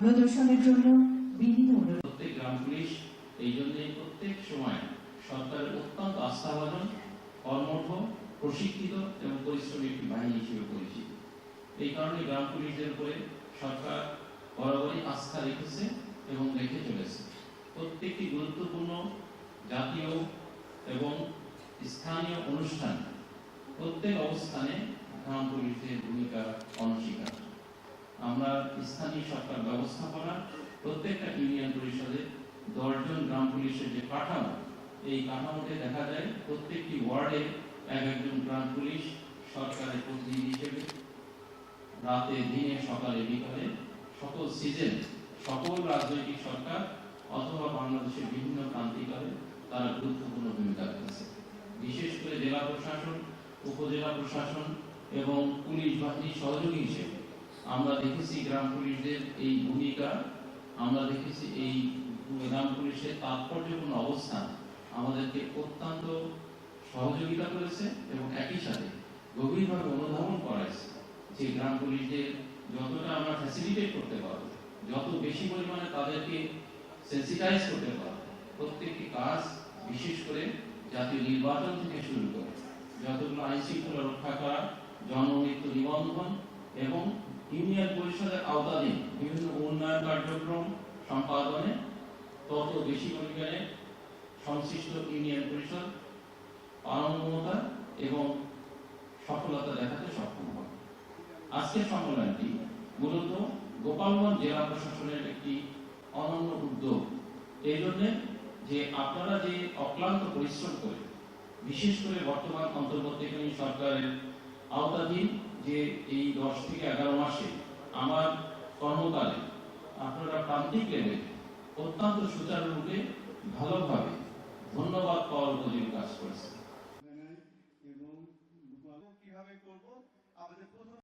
প্রদর্শনের জন্য বিনীত অনুরোধ। প্রত্যেক গ্রাম পুলিশ এই জন্যই প্রত্যেক সময় সরকারের অত্যন্ত আস্থাভাজন, কর্মঠ, প্রশিক্ষিত এবং পরিশ্রমী একটি বাহিনী হিসেবে পরিচিত। এই কারণে গ্রাম পুলিশদের উপরে সরকার বরাবরই আস্থা রেখেছে এবং রেখে চলেছে। প্রত্যেকটি গুরুত্বপূর্ণ জাতীয় এবং স্থানীয় অনুষ্ঠান প্রত্যেক অবস্থানে গ্রাম পুলিশের ভূমিকা আমরা স্থানীয় সরকার ব্যবস্থাপনা প্রত্যেকটা ইউনিয়ন পরিষদে দশজন গ্রাম পুলিশের যে কাঠামো, এই কাঠামোতে দেখা যায় প্রত্যেকটি ওয়ার্ডে এক একজন গ্রাম পুলিশ সরকারের প্রতিনিধি হিসেবে রাতে, দিনে, সকালে, বিকালে সকল সিজন সকল রাজনৈতিক সরকার অথবা বাংলাদেশের বিভিন্ন ক্রান্তিকালে তারা গুরুত্বপূর্ণ ভূমিকা রেখেছে। বিশেষ করে জেলা প্রশাসন, উপজেলা প্রশাসন এবং পুলিশ বাহিনীর সহযোগী হিসেবে আমরা দেখেছি গ্রাম পুলিশদের এই ভূমিকা, আমরা দেখেছি এই গ্রাম পুলিশের তাৎপর্যপূর্ণ অবস্থান আমাদেরকে অত্যন্ত সহযোগিতা করেছে এবং একই সাথে গভীরভাবে অনুধাবন করাইছে যে গ্রাম পুলিশদের যতটা আমরা ফ্যাসিলিটেট করতে পারব, যত বেশি পরিমাণে তাদেরকে সেন্সিটাইজ করতে পারব, প্রত্যেকটি কাজ বিশেষ করে জাতীয় নির্বাচন থেকে শুরু করে যতগুলো আইন শৃঙ্খলা রক্ষা করা জনমৃত্যু নিবন্ধন এবং ইউনিয়ন পরিষদের আওতাধীন বিভিন্ন উন্নয়ন কার্যক্রম সম্পাদনে তত বেশি পরিমাণে সংশ্লিষ্ট ইউনিয়ন পরিষদ পারঙ্গমতা এবং সফলতা দেখাতে সক্ষম হবে আজকের সম্মেলনটি মূলত গোপালগঞ্জ জেলা প্রশাসনের একটি অনন্য উদ্যোগ। এই জন্য যে আপনারা যে অক্লান্ত পরিশ্রম করে, বিশেষ করে বর্তমান অন্তর্বর্তীকালীন সরকারের আওতাধীন যে এই দশ থেকে এগারো মাসে আমার কর্মকালে আপনারা প্রান্তিক লেভেলে অত্যন্ত সুচারুরূপে ভালোভাবে ধন্যবাদ পাওয়ার উপযোগী কাজ করেছেন। এবং কীভাবে